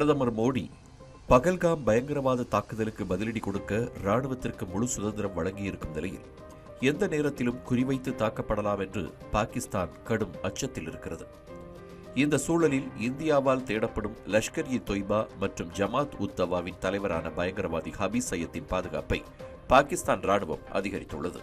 பிரதமர் மோடி பகல்காம் பயங்கரவாத தாக்குதலுக்கு பதிலடி கொடுக்க ராணுவத்திற்கு முழு சுதந்திரம் வழங்கியிருக்கும் நிலையில் எந்த நேரத்திலும் குறிவைத்து தாக்கப்படலாம் என்று பாகிஸ்தான் கடும் அச்சத்தில் இருக்கிறது. இந்த சூழலில் இந்தியாவால் தேடப்படும் லஷ்கர் இ தொய்பா மற்றும் ஜமாத் உத்தவாவின் தலைவரான பயங்கரவாதி ஹபீஸ் சையத்தின் பாதுகாப்பை பாகிஸ்தான் ராணுவம் அதிகரித்துள்ளது.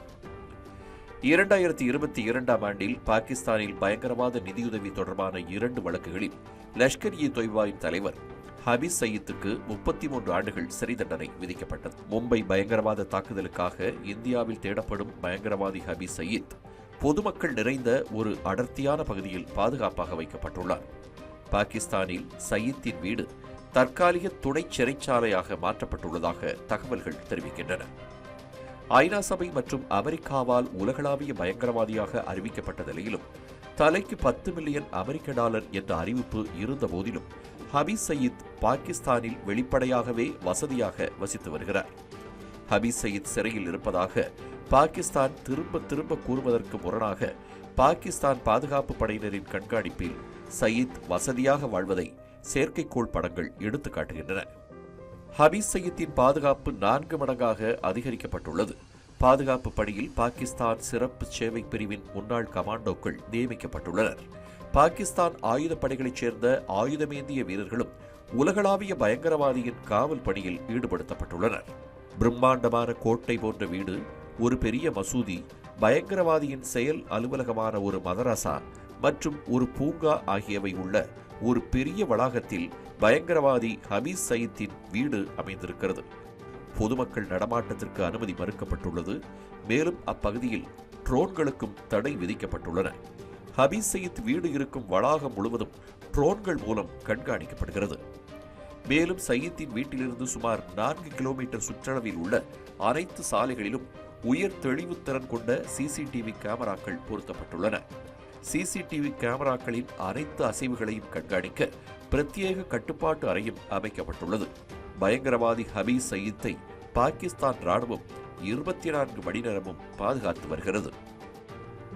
இரண்டாயிரத்தி இருபத்தி இரண்டாம் ஆண்டில் பாகிஸ்தானில் பயங்கரவாத நிதியுதவி தொடர்பான இரண்டு வழக்குகளில் லஷ்கர் இ தொய்பாவின் தலைவர் ஹபீஸ் சயீத்துக்கு முப்பத்தி மூன்று ஆண்டுகள் சிறை தண்டனை விதிக்கப்பட்டது. மும்பை பயங்கரவாத தாக்குதலுக்காக இந்தியாவில் தேடப்படும் பயங்கரவாதி ஹபீஸ் சயீத் பொதுமக்கள் நிறைந்த ஒரு அடர்த்தியான பகுதியில் பாதுகாப்பாக வைக்கப்பட்டுள்ளார். பாகிஸ்தானில் சயீத்தின் வீடு தற்காலிக துணை சிறைச்சாலையாக மாற்றப்பட்டுள்ளதாக தகவல்கள் தெரிவிக்கின்றன. ஐநா சபை மற்றும் அமெரிக்காவால் உலகளாவிய பயங்கரவாதியாக அறிவிக்கப்பட்ட நிலையிலும் தலைக்கு பத்து மில்லியன் அமெரிக்க டாலர் என்ற அறிவிப்பு இருந்த போதிலும் ஹபீஸ் சயீத் பாகிஸ்தானில் வெளிப்படையாகவே வசதியாக வசித்து வருகிறார். ஹபீஸ் சயீத் சிறையில் இருப்பதாக பாகிஸ்தான் திரும்ப திரும்ப கூறுவதற்கு முரணாக பாகிஸ்தான் பாதுகாப்பு படையினரின் கண்காணிப்பில் சயீத் வசதியாக வாழ்வதை செயற்கைக்கோள் படங்கள் எடுத்துக்காட்டுகின்றன. ஹபீஸ் சயீத்தின் பாதுகாப்பு நான்கு மடங்காக அதிகரிக்கப்பட்டுள்ளது. பாதுகாப்பு பணியில் பாகிஸ்தான் சிறப்பு சேவை பிரிவின் முன்னாள் கமாண்டோக்கள் நியமிக்கப்பட்டுள்ளனர். பாகிஸ்தான் ஆயுதப்படைகளைச் சேர்ந்த ஆயுதமேந்திய வீரர்களும் உலகளாவிய பயங்கரவாதியின் காவல் பணியில் ஈடுபடுத்தப்பட்டுள்ளனர். பிரம்மாண்டமான கோட்டை போன்ற வீடு ஒரு பெரிய மசூதி பயங்கரவாதியின் செயல் அலுவலகமான ஒரு மதரசா மற்றும் ஒரு பூங்கா ஆகியவை உள்ள ஒரு பெரிய வளாகத்தில் பயங்கரவாதி ஹபீஸ் சயீத்தின் வீடு அமைந்திருக்கிறது. பொதுமக்கள் நடமாட்டத்திற்கு அனுமதி மறுக்கப்பட்டுள்ளது. மேலும் அப்பகுதியில் ட்ரோன்களுக்கும் தடை விதிக்கப்பட்டுள்ளன. ஹபீஸ் சயீத் வீடு இருக்கும் வளாகம் முழுவதும் ட்ரோன்கள் மூலம் கண்காணிக்கப்படுகிறது. மேலும் சயீத்தின் வீட்டிலிருந்து சுமார் நான்கு கிலோமீட்டர் சுற்றளவில் உள்ள அனைத்து சாலைகளிலும் உயர் தெளிவுத்திறன் கொண்ட சிசிடிவி கேமராக்கள் பொருத்தப்பட்டுள்ளன. சிசிடிவி கேமராக்களின் அனைத்து அசைவுகளையும் கண்காணிக்க பிரத்யேக கட்டுப்பாட்டு அறையும் அமைக்கப்பட்டுள்ளது. பயங்கரவாதி ஹபீஸ் சயீத்தை பாகிஸ்தான் ராணுவம் இருபத்தி நான்கு மணி நேரமும் பாதுகாத்து வருகிறது.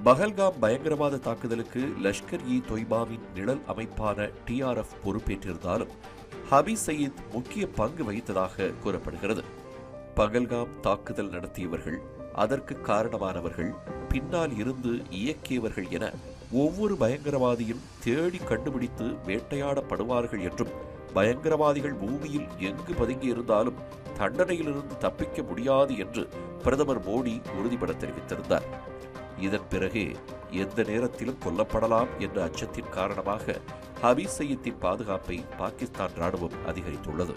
பஹல்காம் பயங்கரவாத தாக்குதலுக்கு லஷ்கர் இ தொய்பாவின் நிழல் அமைப்பான டிஆர்எஃப் பொறுப்பேற்றிருந்தாலும் ஹபீஸ் சயீத் முக்கிய பங்கு வகித்ததாக கூறப்படுகிறது. பகல்காம் தாக்குதல் நடத்தியவர்கள் அதற்கு காரணமானவர்கள் பின்னால் இருந்து இயக்கியவர்கள் என ஒவ்வொரு பயங்கரவாதியும் தேடி கண்டுபிடித்து வேட்டையாடப்படுவார்கள் என்றும் பயங்கரவாதிகள் பூமியில் எங்கு பதுங்கியிருந்தாலும் தண்டனையிலிருந்து தப்பிக்க முடியாது என்று பிரதமர் மோடி உறுதிபட தெரிவித்திருந்தார். இதன் பிறகே எந்த நேரத்திலும் கொல்லப்படலாம் என்ற அச்சத்தின் காரணமாக ஹபீஸ் சையத்தின் பாதுகாப்பை பாகிஸ்தான் ராணுவம் அதிகரித்துள்ளது.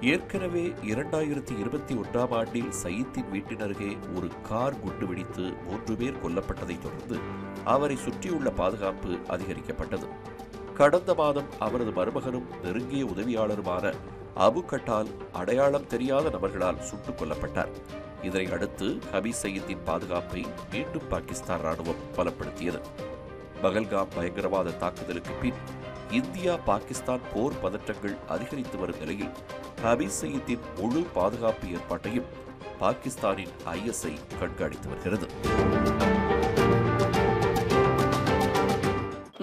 ஏற்கனவே இரண்டாயிரத்தி இருபத்தி ஒன்றாம் ஆண்டில் சயீத்தின் வீட்டினருகே ஒரு கார் குண்டு வெடித்து மூன்று பேர் கொல்லப்பட்டதைத் தொடர்ந்து அவரை சுற்றியுள்ள பாதுகாப்பு அதிகரிக்கப்பட்டது. கடந்த மாதம் அவரது மருமகனும் நெருங்கிய உதவியாளருமான அபு கட்டால் அடையாளம் தெரியாத நபர்களால் சுட்டுக் கொல்லப்பட்டார். இதனை அடுத்து ஹபீஸ் சயீத்தின் பாதுகாப்பை மீண்டும் பாகிஸ்தான் ராணுவம் பலப்படுத்தியது. பகல்காம் பயங்கரவாத தாக்குதலுக்கு பின் இந்தியா பாகிஸ்தான் போர் பதற்றங்கள் அதிகரித்து வரும் நிலையில் ஹபீஸ் சயீத்தின் முழு பாதுகாப்பு ஏற்பாட்டையும் பாகிஸ்தானின் ஐஎஸ்ஐ கண்காணித்து வருகிறது.